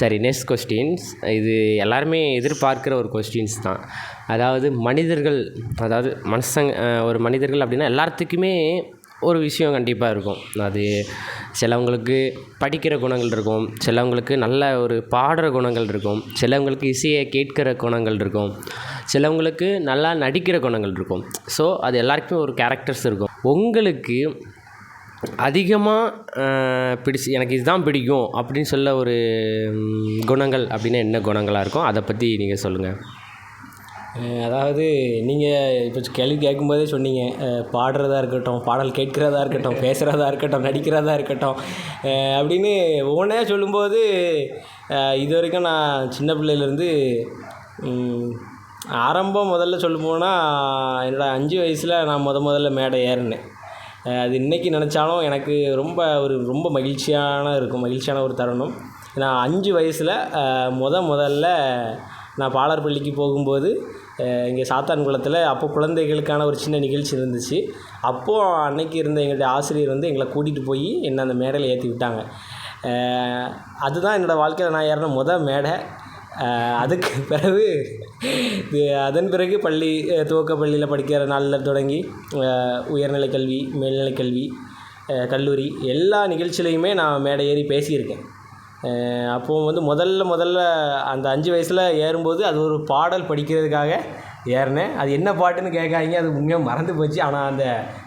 சரி next questions இது எல்லாருமே எதிர்பார்க்குற ஒரு கொஸ்டின்ஸ் தான். அதாவது மனிதர்கள் அதாவது மனுஷங்க ஒரு மனிதர்கள் அப்படின்னா எல்லாத்துக்குமே ஒரு விஷயம் கண்டிப்பாக இருக்கும். அது சிலவங்களுக்கு படிக்கிற குணங்கள் இருக்கும். சிலவங்களுக்கு நல்ல ஒரு பாடுற குணங்கள் இருக்கும். சிலவங்களுக்கு இசையை கேட்கிற குணங்கள் இருக்கும். சிலவங்களுக்கு நல்லா நடிக்கிற குணங்கள் இருக்கும். ஸோ அது எல்லாருக்குமே ஒரு கேரக்டர்ஸ் இருக்கும். உங்களுக்கு அதிகமாக பிடிச்சி எனக்கு இதுதான் பிடிக்கும் அப்படின்னு சொல்ல ஒரு குணங்கள் அப்படின்னா என்ன குணங்களாக இருக்கும் அதை பற்றி நீங்கள் சொல்லுங்கள் அதாவது நீங்கள் இப்போ கேள்வி கேட்கும்போதே சொன்னீங்க பாடுறதா இருக்கட்டும் பாடல் கேட்கிறதா இருக்கட்டும் பேசுகிறதா இருக்கட்டும் நடிக்கிறதா இருக்கட்டும் அப்படின்னு ஒவ்வொன்றே சொல்லும்போது இது வரைக்கும் நான் சின்ன பிள்ளையிலேருந்து ஆரம்பம் முதல்ல சொல்ல போனால் என்னோட அஞ்சு வயசில் நான் முத முதல்ல மேடை ஏறினேன். அது இன்றைக்கி நினச்சாலும் எனக்கு ரொம்ப ஒரு ரொம்ப மகிழ்ச்சியான இருக்கும் மகிழ்ச்சியான ஒரு தருணம். நான் அஞ்சு வயசில் முத முதல்ல நான் பாலர் பள்ளிக்கு போகும்போது இங்கே சாத்தான்குளத்தில் அப்போ குழந்தைகளுக்கான ஒரு சின்ன நிகழ்ச்சி இருந்துச்சு. அப்போது அன்னைக்கு இருந்த எங்களுடைய ஆசிரியர் வந்து எங்களை கூட்டிகிட்டு போய் என்னை அந்த மேடையில் ஏற்றி விட்டாங்க. அதுதான் என்னோடய வாழ்க்கையில் நான் ஏறின முத மேடை. அதுக்கு பிறகு அதன் பிறகு பள்ளி துவக்க பள்ளியில் படிக்கிற நாளில் தொடங்கி உயர்நிலை உயர்நிலைக் கல்வி மேல்நிலைக் கல்வி கல்லூரி எல்லா நிகழ்ச்சியிலையுமே நான் மேடை ஏறி பேசியிருக்கேன். அப்போது வந்து முதல்ல முதல்ல அந்த அஞ்சு வயசில் ஏறும்போது அது ஒரு பாடல் படிக்கிறதுக்காக ஏறினேன். அது என்ன பாட்டுன்னு கேட்காதீங்க அது உண்மையாக மறந்து போச்சு. ஆனால் அந்த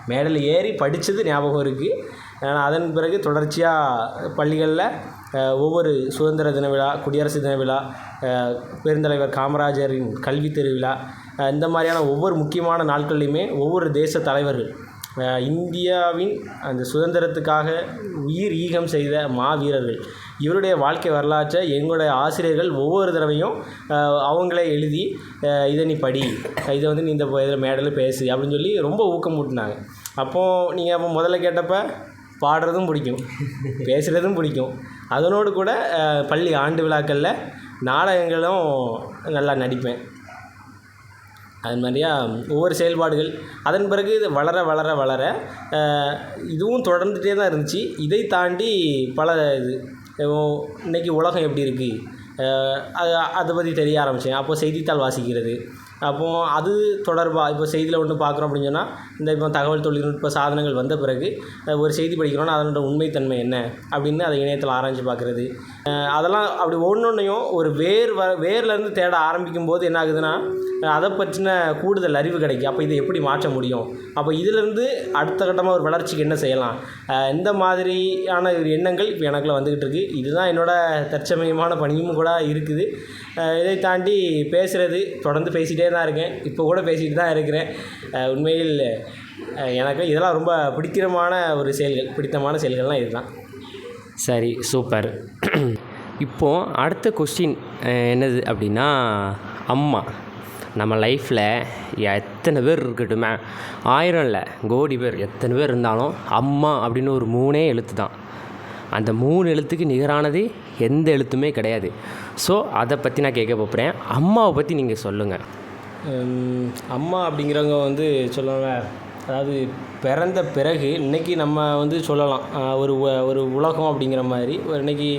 மேடையில் ஏறி படித்தது ஞாபகம் இருக்குது ஆனால் அதன் பிறகு தொடர்ச்சியாக பள்ளிகளில் ஒவ்வொரு சுதந்திர தின விழா குடியரசு தின விழா பெருந்தலைவர் காமராஜரின் கல்வி திருவிழா இந்த மாதிரியான ஒவ்வொரு முக்கியமான நாட்கள்லையுமே ஒவ்வொரு தேச தலைவர்கள் இந்தியாவின் அந்த சுதந்திரத்துக்காக உயிர் ஈகம் செய்த மாவீரர்கள் இவருடைய வாழ்க்கை வரலாற்றை எங்களுடைய ஆசிரியர்கள் ஒவ்வொரு தடவையும் அவங்களே எழுதி இதை நீ படி இதை வந்து நீ இந்த இதில் மேடலில் பேசு அப்படின்னு சொல்லி ரொம்ப ஊக்கமூட்டினாங்க. அப்போது நீங்கள் அப்போ முதல்ல கேட்டப்ப பாடுறதும் பிடிக்கும் பேசுகிறதும் பிடிக்கும். அதனோடு கூட பள்ளி ஆண்டு விழாக்களில் நாடகங்களும் நல்லா நடிப்பேன். அது மாதிரியா ஒவ்வொரு செயல்பாடுகள். அதன் பிறகு இது வளர வளர வளர இதுவும் தொடர்ந்துகிட்டே தான் இருந்துச்சு. இதை தாண்டி பல இது இன்றைக்கி உலகம் எப்படி இருக்குது அது அதை பற்றி தெரிய ஆரம்பித்தேன் அப்போது செய்தித்தாள் வாசிக்கிறது அப்போது அது தொடர்பாக இப்போ செய்தியில் ஒன்று பார்க்குறோம் அப்படின்னு சொன்னால் இந்த இப்போ தகவல் தொழில்நுட்ப சாதனங்கள் வந்த பிறகு ஒரு செய்தி படிக்கிறோன்னா அதனோட உண்மைத்தன்மை என்ன? அப்படின்னு அதை இணையத்தில் ஆராய்ச்சி பார்க்குறது. அதெல்லாம் அப்படி ஒன்றொன்றையும் ஒரு வேர் வ வேர்லேருந்து தேட ஆரம்பிக்கும் போது என்ன ஆகுதுன்னா அதை பற்றின கூடுதல் அறிவு கிடைக்கும். அப்போ இதை எப்படி மாற்ற முடியும்? அப்போ இதிலேருந்து அடுத்த கட்டமாக ஒரு வளர்ச்சிக்கு என்ன செய்யலாம்? இந்த மாதிரியான ஒரு எண்ணங்கள் இப்போ எனக்குள்ள வந்துக்கிட்டு இருக்குது இதுதான் என்னோடய தற்சமயமான பணியும் கூட இருக்குது. இதை தாண்டி பேசுகிறது தொடர்ந்து பேசிகிட்டே தான் இருக்கேன். இப்போ கூட பேசிகிட்டு தான் இருக்கிறேன். உண்மையில் எனக்கு இதெல்லாம் ரொம்ப பிடிக்கிறமான ஒரு செயல்கள் பிடித்தமான செயல்கள்லாம் இதுதான். சரி சூப்பர். இப்போது அடுத்த கொஸ்டின் என்னது அப்படின்னா அம்மா நம்ம லைஃப்பில் எத்தனை பேர் இருக்கட்டுமே ஆயிரம் இல்லை கோடி பேர் எத்தனை பேர் இருந்தாலும் அம்மா அப்படின்னு ஒரு மூணே எழுத்து தான் அந்த மூணு எழுத்துக்கு நிகரானது எந்த எழுத்துமே கிடையாது. ஸோ அதை பற்றி நான் கேட்க போகிறேன் அம்மாவை பற்றி நீங்கள் சொல்லுங்கள் அம்மா அப்படிங்கிறவங்க வந்து சொல்லுவாங்க. அதாவது பிறந்த பிறகு இன்றைக்கி நம்ம வந்து சொல்லலாம். ஒரு ஒரு உலகம் அப்படிங்கிற மாதிரி. ஒரு இன்றைக்கி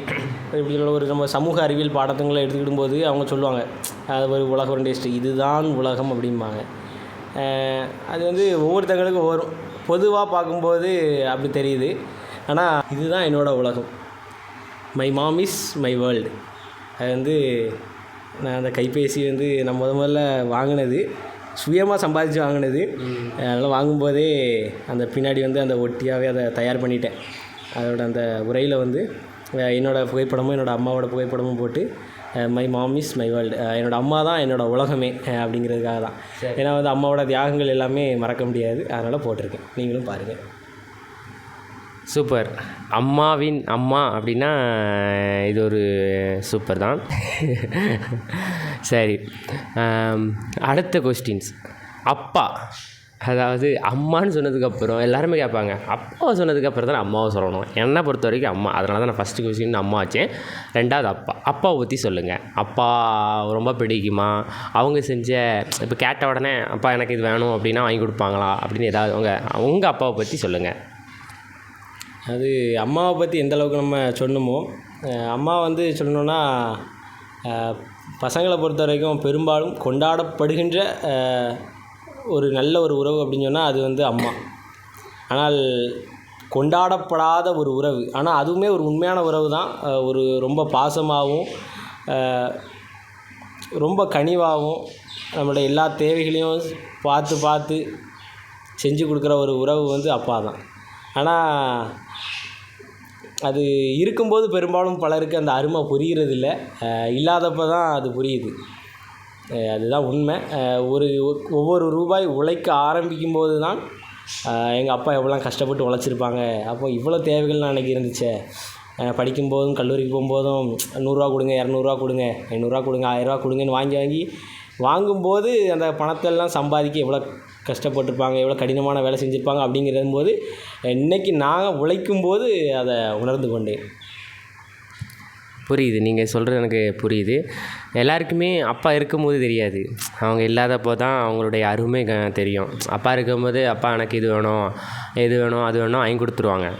எப்படி சொல்ல ஒரு நம்ம சமூக அறிவியல் பாடத்துங்களை எடுத்துக்கிடும் போது அவங்க சொல்லுவாங்க. அது ஒரு உலகம் டேஸ்ட்டு இதுதான் உலகம் அப்படிம்பாங்க. அது வந்து ஒவ்வொருத்தங்களுக்கும் ஒவ்வொரு பொதுவாக பார்க்கும்போது அப்படி தெரியுது. ஆனால் இதுதான் என்னோட உலகம். My mom is my world அது வந்து நான் அந்த கைபேசி வந்து நான் முத முதல்ல வாங்கினது சுயமாக சம்பாதிச்சு வாங்கினது. அதனால் வாங்கும்போதே அந்த பின்னாடி வந்து அந்த ஒட்டியாகவே அதை தயார் பண்ணிட்டேன். அதோட அந்த உரையில் வந்து அஹ், என்னோட புகைப்படமும் என்னோட அம்மாவோட புகைப்படமும் போட்டு my mom is my world என்னோட அம்மா தான் என்னோட உலகமே அப்படிங்கிறதுக்காக தான். ஏன்னா வந்து அம்மாவோட தியாகங்கள் எல்லாமே மறக்க முடியாது. அதனால் போட்டிருக்கேன். நீங்களும் பாருங்கள் சூப்பர். அம்மாவின் அம்மா அப்படின்னா இது ஒரு சூப்பர் தான். சரி. அடுத்த கொஸ்டின்ஸ் அப்பா. அதாவது அம்மான்னு சொன்னதுக்கப்புறம் எல்லாருமே கேட்பாங்க. அப்பாவை சொன்னதுக்கப்புறம் தான் அம்மாவை சொல்லணும். என்னை பொறுத்த வரைக்கும் அம்மா. அதனால தான் நான் ஃபஸ்ட்டு கொஸ்டின் அம்மா வச்சேன். ரெண்டாவது அப்பா. அப்பாவை பற்றி சொல்லுங்கள் அப்பா ரொம்ப பிடிக்குமா? அவங்க செஞ்ச இப்போ கேட்ட உடனே அப்பா எனக்கு இது வேணும் அப்படின்னா வாங்கி கொடுப்பாங்களா? அப்படின்னு ஏதாவது உங்கள் உங்கள் அப்பாவை பற்றி சொல்லுங்கள் அது அம்மாவை பற்றி எந்த அளவுக்கு நம்ம சொன்னோமோ அம்மா வந்து சொல்லணுன்னா பசங்களை பொறுத்த வரைக்கும் பெரும்பாலும் கொண்டாடப்படுகின்ற ஒரு நல்ல ஒரு உறவு அப்படின்னு சொன்னால் அது வந்து அம்மா. ஆனால் கொண்டாடப்படாத ஒரு உறவு ஆனால் அதுவுமே ஒரு உண்மையான உறவு தான். ஒரு ரொம்ப பாசமாகவும் ரொம்ப கனிவாகவும் நம்மளுடைய எல்லா தேவைகளையும் பார்த்து பார்த்து செஞ்சு கொடுக்குற ஒரு உறவு வந்து அப்பா தான். ஆனால் அது இருக்கும்போது பெரும்பாலும் பலருக்கு அந்த அருமை புரிகிறதில்ல. இல்லாதப்போ தான் அது புரியுது. அதுதான் உண்மை. ஒரு ஒவ்வொரு ரூபாய் உழைக்க ஆரம்பிக்கும் போது தான் எங்கள் அப்பா எவ்வளோ கஷ்டப்பட்டு உழைச்சிருப்பாங்க. அப்போ இவ்வளோ தேவைகள்லாம் அன்றைக்கி இருந்துச்சே. அஹ் படிக்கும்போதும் கல்லூரிக்கு போகும்போதும் நூறுரூவா கொடுங்க இரநூறுவா கொடுங்க ஐநூறுரூவா கொடுங்க ஆயிரரூவா கொடுங்கன்னு வாங்கி வாங்கி வாங்கும்போது அந்த பணத்தெல்லாம் சம்பாதிக்க எவ்வளோ கஷ்டப்பட்டிருப்பாங்க எவ்வளோ கடினமான வேலை செஞ்சுருப்பாங்க அப்படிங்கிறது போது இன்றைக்கி நான் உழைக்கும் போது அதை உணர்ந்து கொண்டேன். புரியுது. நீங்கள் சொல்கிறது எனக்கு புரியுது. எல்லாருக்குமே அப்பா இருக்கும்போது தெரியாது. அவங்க இல்லாதப்போ தான் அவங்களுடைய அருமை க- தெரியும். அப்பா இருக்கும்போது அப்பா எனக்கு இது வேணும் இது வேணும் அது வேணும் வாங்கி கொடுத்துருவாங்க.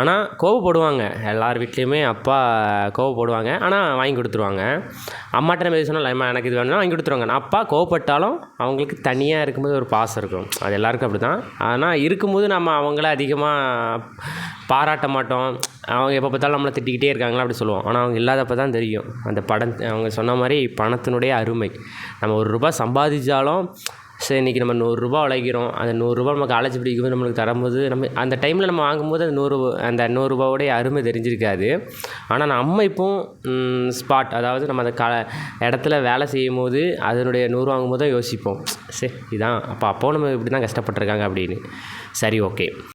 ஆனால் கோவப்படுவாங்க. எல்லார் வீட்லேயுமே அப்பா கோவப்படுவாங்க. ஆனால் வாங்கி கொடுத்துருவாங்க. அம்மாட்ட நம்ம எது சொன்னால் அம்மா எனக்கு இது வேணும்னா வாங்கி கொடுத்துருவாங்க. நான் அப்பா கோவப்பட்டாலும் அவங்களுக்கு தனியாக இருக்கும்போது ஒரு பாசம் இருக்கும். அது எல்லாருக்கும் அப்படி தான் ஆனால் இருக்கும்போது நம்ம அவங்கள அதிகமாக பாராட்ட மாட்டோம். அவங்க எப்போ பார்த்தாலும் நம்மளை திட்டிக்கிட்டே இருக்காங்களா அப்படி சொல்லுவோம். ஆனால் அவங்க இல்லாதப்ப தான் தெரியும். அந்த படம் அவங்க சொன்ன மாதிரி பணத்தினுடைய அருமை. நம்ம ஒரு ரூபாய் சம்பாதிச்சாலும் சரி இன்றைக்கி நம்ம நூறுரூபா உழைக்கிறோம் அந்த நூறுரூபா நம்ம காலேஜ் படிக்கும்போது நம்மளுக்கு தரும்போது நம்ம அந்த டைமில் நம்ம வாங்கும்போது அந்த நூறு அந்த நூறுரூபாவோடைய அருமை தெரிஞ்சிருக்காது. ஆனால் நம்ம இப்போ ஸ்பாட் அதாவது நம்ம அந்த க இடத்துல வேலை செய்யும் போது அதனுடைய நூறு வாங்கும்போது தான் யோசிப்போம். சரி இதான். அப்போ அப்போ நம்ம இப்படி தான் கஷ்டப்பட்டிருக்காங்க அப்படின்னு. சரி ஓகே